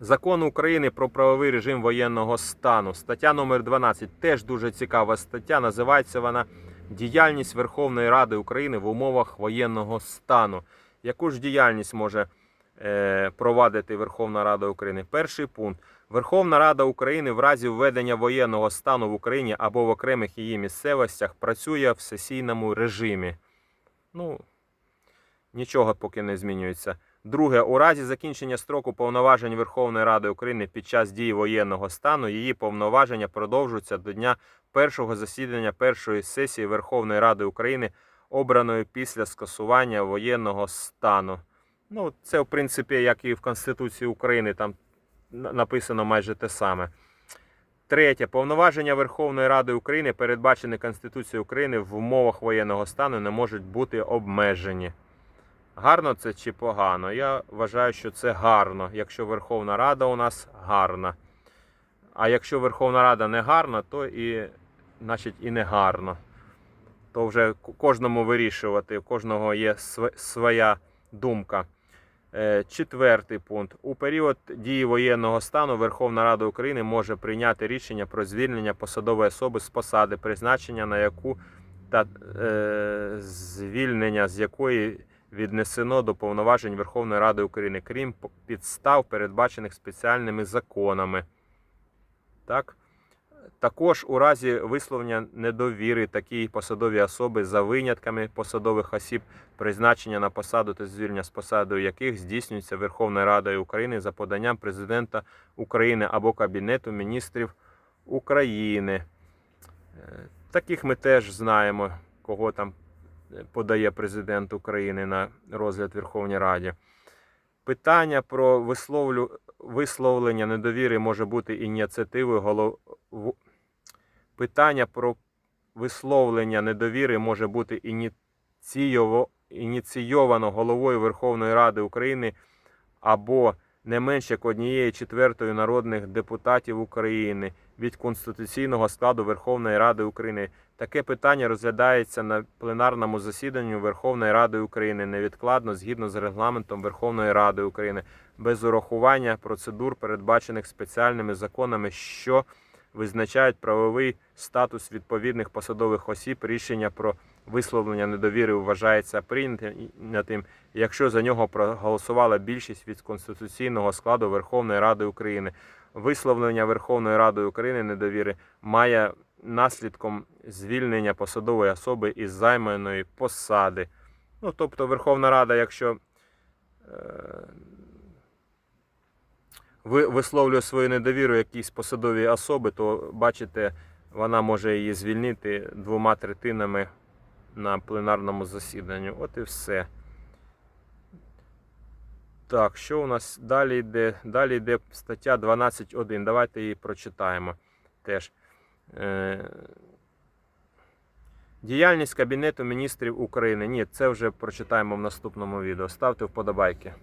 Закон України про правовий режим воєнного стану. Стаття номер 12. Теж дуже цікава стаття. Називається вона Діяльність Верховної Ради України в умовах воєнного стану. Яку ж діяльність може е, провадити Верховна Рада України? Перший пункт. Верховна Рада України в разі введення воєнного стану в Україні або в окремих її місцевостях працює в сесійному режимі. Ну, нічого поки не змінюється. Друге, у разі закінчення строку повноважень Верховної Ради України під час дії воєнного стану її повноваження продовжуються до дня першого засідання першої сесії Верховної Ради України, обраної після скасування воєнного стану. Ну, це в принципі, як і в Конституції України, там написано майже те саме. Третє. Повноваження Верховної Ради України, передбачені Конституцією України в умовах воєнного стану, не можуть бути обмежені. Гарно це чи погано? Я вважаю, що це гарно, якщо Верховна Рада у нас гарна. А якщо Верховна Рада не гарна, то і, значить, і не гарно. То вже кожному вирішувати, у кожного є своя думка. Е, Четвертий пункт. У період дії воєнного стану Верховна Рада України може прийняти рішення про звільнення посадової особи з посади, призначення на яку та е, звільнення з якої віднесено до повноважень Верховної Ради України, крім підстав, передбачених спеціальними законами. Так? Також у разі висловлення недовіри такій посадовій особи за винятками посадових осіб, призначення на посаду та звільнення з посади яких здійснюється Верховною Радою України за поданням президента України або Кабінету міністрів України. Е, Таких ми теж знаємо, кого там подає президент України на розгляд Верховній Раді. Питання про висловлю... висловлення недовіри може бути ініціативою голов... Питання про висловлення недовіри може бути ініційово... ініційовано головою Верховної Ради України або не менш як однієї четвертої народних депутатів України від конституційного складу Верховної Ради України. Таке питання розглядається на пленарному засіданні Верховної Ради України невідкладно згідно з регламентом Верховної Ради України, без урахування процедур, передбачених спеціальними законами, що визначають правовий статус відповідних посадових осіб. Рішення про висловлення недовіри вважається прийнятим, якщо за нього проголосувала більшість від конституційного складу Верховної Ради України. Висловлення Верховної Ради України недовіри має наслідком звільнення посадової особи із займаної посади. Ну, тобто Верховна Рада, якщо е, висловлює свою недовіру якійсь посадовій особи, то бачите, вона може її звільнити двома третинами на пленарному засіданні. От і все. Так, що у нас далі йде? Далі йде стаття 12.1. Давайте її прочитаємо теж. Е, Діяльність Кабінету міністрів України. Ні, це вже прочитаємо в наступному відео. Ставте вподобайки.